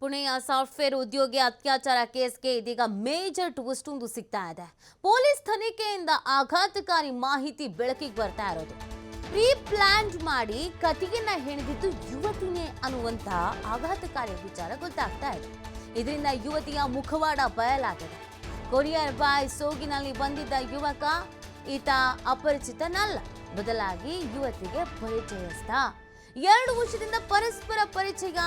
ಪುಣೆಯ ಸಾಫ್ಟ್ವೇರ್ ಉದ್ಯೋಗಿ ಅತ್ಯಾಚಾರ ಕೇಸ್ಗೆ ಇದೀಗ ಮೇಜರ್ ಟ್ವಿಸ್ಟ್ ಒಂದು ಸಿಗ್ತಾ ಇದೆ. ಪೊಲೀಸ್ ತನಿಖೆಯಿಂದ ಆಘಾತಕಾರಿ ಮಾಹಿತಿ ಬೆಳಕಿಗೆ ಬರ್ತಾ ಇರೋದು. ಪ್ರೀ ಪ್ಲಾನ್ ಮಾಡಿ ಕತಿಯನ್ನ ಹೆಣೆದಿದ್ದು ಯುವತಿನೇ ಅನ್ನುವಂತ ಆಘಾತಕಾರಿ ವಿಚಾರ ಗೊತ್ತಾಗ್ತಾ ಇದೆ. ಇದರಿಂದ ಯುವತಿಯ ಮುಖವಾಡ ಬಯಲಾಗಿದೆ. ಕೊರಿಯರ್ ಬಾಯ್ ಸೋಗಿನಲ್ಲಿ ಬಂದಿದ್ದ ಯುವಕ, ಈತ ಅಪರಿಚಿತನಲ್ಲ. ಬದಲಾಗಿ ಯುವತಿಗೆ ಪರಿಚಯಸ್ಥ ಎರಡು ವರ್ಷದಿಂದ ಪರಸ್ಪರ ಪರಿಚಯ.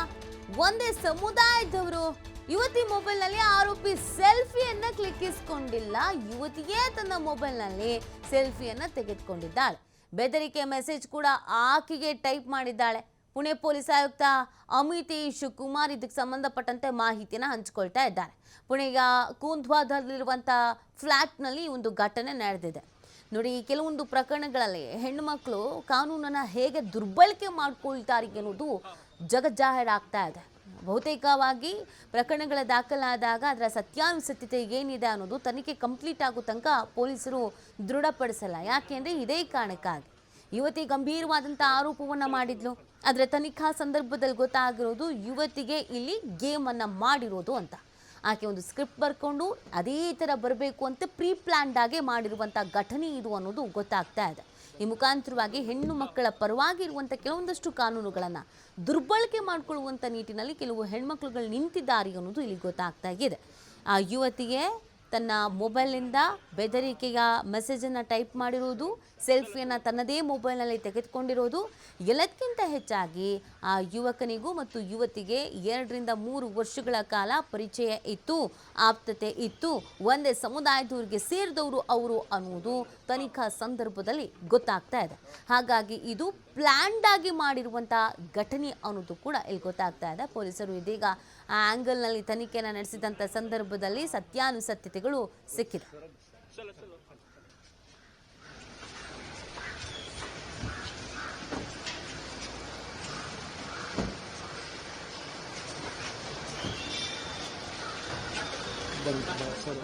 ಒಂದೇ ಸಮುದಾಯದವರು. ಯುವತಿ ಮೊಬೈಲ್ನಲ್ಲಿ ಆರೋಪಿ ಸೆಲ್ಫಿಯನ್ನ ಕ್ಲಿಕ್ಕಿಸಿಕೊಂಡಿಲ್ಲ. ಯುವತಿಯೇ ತನ್ನ ಮೊಬೈಲ್ನಲ್ಲಿ ಸೆಲ್ಫಿಯನ್ನ ತೆಗೆದುಕೊಂಡಿದ್ದಾಳೆ. ಬೆದರಿಕೆ ಮೆಸೇಜ್ ಕೂಡ ಆಕೆಗೆ ಟೈಪ್ ಮಾಡಿದ್ದಾಳೆ. ಪುಣೆ ಪೊಲೀಸ್ ಆಯುಕ್ತ ಅಮಿತೇಶ್ ಕುಮಾರ್ ಇದಕ್ಕೆ ಸಂಬಂಧಪಟ್ಟಂತೆ ಮಾಹಿತಿಯನ್ನು ಹಂಚಿಕೊಳ್ತಾ ಇದ್ದಾರೆ. ಪುಣೆಯ ಕೂಂಧ್ವಾದಲ್ಲಿರುವಂಥ ಫ್ಲ್ಯಾಟ್ನಲ್ಲಿ ಒಂದು ಘಟನೆ ನಡೆದಿದೆ. ನೋಡಿ, ಕೆಲವೊಂದು ಪ್ರಕರಣಗಳಲ್ಲಿ ಹೆಣ್ಣುಮಕ್ಕಳು ಕಾನೂನನ್ನು ಹೇಗೆ ದುರ್ಬಳಕೆ ಮಾಡ್ಕೊಳ್ತಾರೆ ಅನ್ನೋದು ಜಗಜ್ಜಾಹೀರಾಗ್ತಾ ಇದೆ. ಬಹುತೇಕವಾಗಿ ಪ್ರಕರಣಗಳ ದಾಖಲಾದಾಗ ಅದರ ಸತ್ಯಾನುಸತ್ಯತೆ ಏನಿದೆ ಅನ್ನೋದು ತನಿಖೆ ಕಂಪ್ಲೀಟ್ ಆಗೋ ತನಕ ಪೊಲೀಸರು ದೃಢಪಡಿಸಲ್ಲ. ಯಾಕೆಂದರೆ ಇದೇ ಕಾರಣಕ್ಕಾಗಿ. ಯುವತಿ ಗಂಭೀರವಾದಂಥ ಆರೋಪವನ್ನು ಮಾಡಿದ್ಲು. ಆದರೆ ತನಿಖಾ ಸಂದರ್ಭದಲ್ಲಿ ಗೊತ್ತಾಗಿರೋದು ಯುವತಿಗೆ ಇಲ್ಲಿ ಗೇಮನ್ನು ಮಾಡಿರೋದು ಅಂತ. ಆಕೆ ಒಂದು ಸ್ಕ್ರಿಪ್ಟ್ ಬರ್ಕೊಂಡು ಅದೇ ಥರ ಬರಬೇಕು ಅಂತ ಪ್ರೀ ಪ್ಲ್ಯಾಂಡ್ ಆಗೇ ಮಾಡಿರುವಂಥ ಘಟನೆ ಇದು ಅನ್ನೋದು ಗೊತ್ತಾಗ್ತಾ ಇದೆ. ಈ ಮುಖಾಂತರವಾಗಿ ಹೆಣ್ಣು ಮಕ್ಕಳ ಪರವಾಗಿ ಇರುವಂಥ ಕೆಲವೊಂದಷ್ಟು ಕಾನೂನುಗಳನ್ನು ದುರ್ಬಳಕೆ ಮಾಡಿಕೊಳ್ಳುವಂಥ ನಿಟ್ಟಿನಲ್ಲಿ ಕೆಲವು ಹೆಣ್ಮಕ್ಳುಗಳು ನಿಂತಿದ್ದಾರೆ ಅನ್ನೋದು ಇಲ್ಲಿ ಗೊತ್ತಾಗ್ತಾ ಇದೆ. ಆ ಯುವತಿಗೆ ತನ್ನ ಮೊಬೈಲ್ನಿಂದ ಬೆದರಿಕೆಯ ಮೆಸೇಜನ್ನು ಟೈಪ್ ಮಾಡಿರುವುದು ಸೆಲ್ಫಿಯನ್ನು ತನ್ನದೇ ಮೊಬೈಲ್ನಲ್ಲಿ ತೆಗೆದುಕೊಂಡಿರೋದು. ಎಲ್ಲದಕ್ಕಿಂತ ಹೆಚ್ಚಾಗಿ ಆ ಯುವಕನಿಗೂ ಮತ್ತು ಯುವತಿಗೆ ಎರಡರಿಂದ ಮೂರು ವರ್ಷಗಳ ಕಾಲ ಪರಿಚಯ ಇತ್ತು, ಆಪ್ತತೆ ಇತ್ತು. ಒಂದೇ ಸಮುದಾಯದವರಿಗೆ ಸೇರಿದವರು ಅವರು ಅನ್ನುವುದು ತನಿಖಾ ಸಂದರ್ಭದಲ್ಲಿ ಗೊತ್ತಾಗ್ತಾ ಇದೆ. ಹಾಗಾಗಿ ಇದು ಪ್ಲ್ಯಾಂಡ್ ಆಗಿ ಮಾಡಿರುವಂಥ ಘಟನೆ ಅನ್ನೋದು ಕೂಡ ಇಲ್ಲಿ ಗೊತ್ತಾಗ್ತಾ ಇದೆ. ಪೊಲೀಸರು ಇದೀಗ ಆ ಆ್ಯಂಗಲ್ನಲ್ಲಿ ತನಿಖೆಯನ್ನು ನಡೆಸಿದಂಥ ಸಂದರ್ಭದಲ್ಲಿ ಸತ್ಯಾನುಸತ್ಯತೆಗಳು ಸಿಕ್ಕಿದೆ ಬಂತು ಸರ್